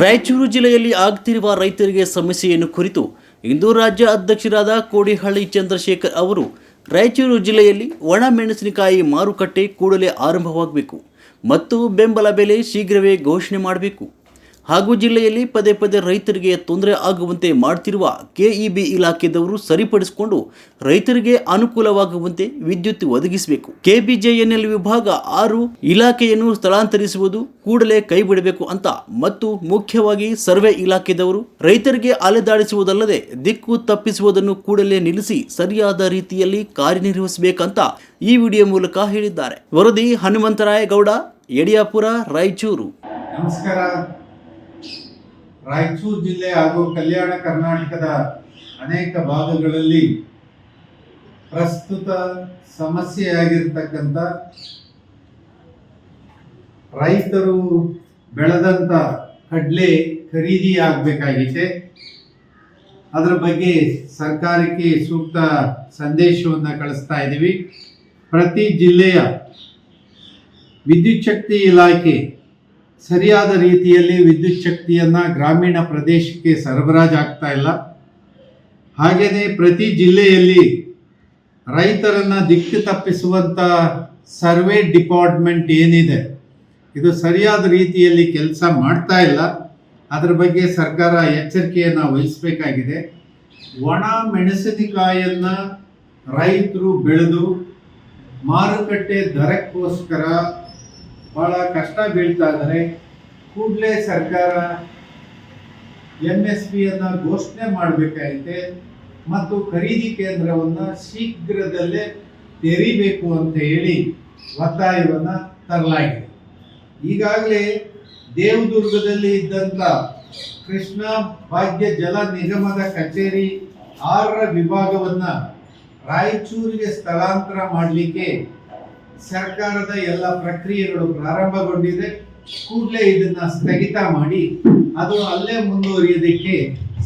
ರಾಯಚೂರು ಜಿಲ್ಲೆಯಲ್ಲಿ ಆಗ್ತಿರುವ ರೈತರಿಗೆ ಸಮಸ್ಯೆಯನ್ನು ಕುರಿತು ಇಂದು ರಾಜ್ಯ ಅಧ್ಯಕ್ಷರಾದ ಕೋಡಿಹಳ್ಳಿ ಚಂದ್ರಶೇಖರ್ ಅವರು ರಾಯಚೂರು ಜಿಲ್ಲೆಯಲ್ಲಿ ಒಣ ಮೆಣಸಿನಕಾಯಿ ಮಾರುಕಟ್ಟೆ ಕೂಡಲೇ ಆರಂಭವಾಗಬೇಕು ಮತ್ತು ಬೆಂಬಲ ಬೆಲೆ ಶೀಘ್ರವೇ ಘೋಷಣೆ ಮಾಡಬೇಕು. ಹಾಗೂ ಜಿಲ್ಲೆಯಲ್ಲಿ ಪದೇ ಪದೇ ರೈತರಿಗೆ ತೊಂದರೆ ಆಗುವಂತೆ ಮಾಡ್ತಿರುವ ಕೆಇಬಿ ಇಲಾಖೆದವರು ಸರಿಪಡಿಸಿಕೊಂಡು ರೈತರಿಗೆ ಅನುಕೂಲವಾಗುವಂತೆ ವಿದ್ಯುತ್ ಒದಗಿಸಬೇಕು. ಕೆಬಿಜೆಎನ್ಎಲ್ ವಿಭಾಗ ಆರು ಇಲಾಖೆಯನ್ನು ಸ್ಥಳಾಂತರಿಸುವುದು ಕೂಡಲೇ ಕೈಬಿಡಬೇಕು ಅಂತ ಮತ್ತು ಮುಖ್ಯವಾಗಿ ಸರ್ವೆ ಇಲಾಖೆದವರು ರೈತರಿಗೆ ಅಲೆದಾಡಿಸುವುದಲ್ಲದೆ ದಿಕ್ಕು ತಪ್ಪಿಸುವುದನ್ನು ಕೂಡಲೇ ನಿಲ್ಲಿಸಿ ಸರಿಯಾದ ರೀತಿಯಲ್ಲಿ ಕಾರ್ಯನಿರ್ವಹಿಸಬೇಕಂತ ಈ ವಿಡಿಯೋ ಮೂಲಕ ಹೇಳಿದ್ದಾರೆ. ವರದಿ ಹನುಮಂತರಾಯಗೌಡ ಯಡಿಯಾಪುರ ರಾಯಚೂರು. ನಮಸ್ಕಾರ. ರಾಯಚೂರು ಜಿಲ್ಲೆ ಹಾಗೂ ಕಲ್ಯಾಣ ಕರ್ನಾಟಕದ ಅನೇಕ ಭಾಗಗಳಲ್ಲಿ ಪ್ರಸ್ತುತ ಸಮಸ್ಯೆಯಾಗಿರ್ತಕ್ಕಂಥ ರೈತರು ಬೆಳೆದಂಥ ಕಡಲೆ ಖರೀದಿ ಆಗಬೇಕಾಗಿದೆ ಅದರ ಬಗ್ಗೆ ಸರ್ಕಾರಕ್ಕೆ ಸೂಕ್ತ ಸಂದೇಶವನ್ನು ಕಳಿಸ್ತಾ ಇದ್ದೀವಿ. ಪ್ರತಿ ಜಿಲ್ಲೆಯ ವಿದ್ಯುತ್ ಶಕ್ತಿ ಇಲಾಖೆ ಸರಿಯಾದ ರೀತಿಯಲ್ಲಿ ವಿದ್ಯುತ್ ಶಕ್ತಿಯನ್ನು ಗ್ರಾಮೀಣ ಪ್ರದೇಶಕ್ಕೆ ಸರಬರಾಜಾಗ್ತಾ ಇಲ್ಲ. ಹಾಗೆಯೇ ಪ್ರತಿ ಜಿಲ್ಲೆಯಲ್ಲಿ ರೈತರನ್ನು ದಿಕ್ಕು ತಪ್ಪಿಸುವಂಥ ಸರ್ವೆ ಡಿಪಾರ್ಟ್ಮೆಂಟ್ ಏನಿದೆ, ಇದು ಸರಿಯಾದ ರೀತಿಯಲ್ಲಿ ಕೆಲಸ ಮಾಡ್ತಾ ಇಲ್ಲ. ಅದರ ಬಗ್ಗೆ ಸರ್ಕಾರ ಎಚ್ಚರಿಕೆಯನ್ನು ವಹಿಸಬೇಕಾಗಿದೆ. ಒಣ ಮೆಣಸಿನಕಾಯನ್ನು ರೈತರು ಬೆಳೆದು ಮಾರುಕಟ್ಟೆ ದರಕ್ಕೋಸ್ಕರ ಭಾಳ ಕಷ್ಟ ಬೀಳ್ತಾ ಇದ್ದಾರೆ. ಕೂಡಲೇ ಸರ್ಕಾರ ಎಂ ಎಸ್ ಪಿಯನ್ನು ಘೋಷಣೆ ಮಾಡಬೇಕಾಗಿದೆ ಮತ್ತು ಖರೀದಿ ಕೇಂದ್ರವನ್ನು ಶೀಘ್ರದಲ್ಲೇ ತೆರಿಬೇಕು ಅಂತ ಹೇಳಿ ಒತ್ತಾಯವನ್ನು ತರಲಾಗಿದೆ. ಈಗಾಗಲೇ ದೇವದುರ್ಗದಲ್ಲಿ ಇದ್ದಂಥ ಕೃಷ್ಣ ಭಾಗ್ಯ ಜಲ ನಿಗಮದ ಕಚೇರಿ ಆರರ ವಿಭಾಗವನ್ನು ರಾಯಚೂರಿಗೆ ಸ್ಥಳಾಂತರ ಮಾಡಲಿಕ್ಕೆ ಸರ್ಕಾರದ ಎಲ್ಲ ಪ್ರಕ್ರಿಯೆಗಳು ಪ್ರಾರಂಭಗೊಂಡಿದೆ. ಕೂಡಲೇ ಇದನ್ನ ಸ್ಥಗಿತ ಮಾಡಿ ಅದು ಅಲ್ಲೇ ಮುಂದುವರಿಯೋದಕ್ಕೆ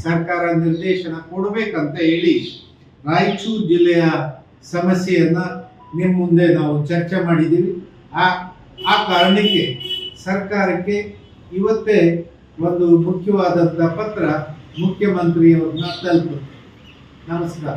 ಸರ್ಕಾರ ನಿರ್ದೇಶನ ಕೊಡಬೇಕಂತ ಹೇಳಿ ರಾಯಚೂರು ಜಿಲ್ಲೆಯ ಸಮಸ್ಯೆಯನ್ನ ನಿಮ್ಮ ಮುಂದೆ ನಾವು ಚರ್ಚೆ ಮಾಡಿದ್ದೀವಿ ಆ ಆ ಕಾರಣಕ್ಕೆ ಸರ್ಕಾರಕ್ಕೆ ಇವತ್ತೇ ಒಂದು ಮುಖ್ಯವಾದಂಥ ಪತ್ರ ಮುಖ್ಯಮಂತ್ರಿಯವ್ರನ್ನ ತಲುಪುತ್ತೆ. ನಮಸ್ಕಾರ.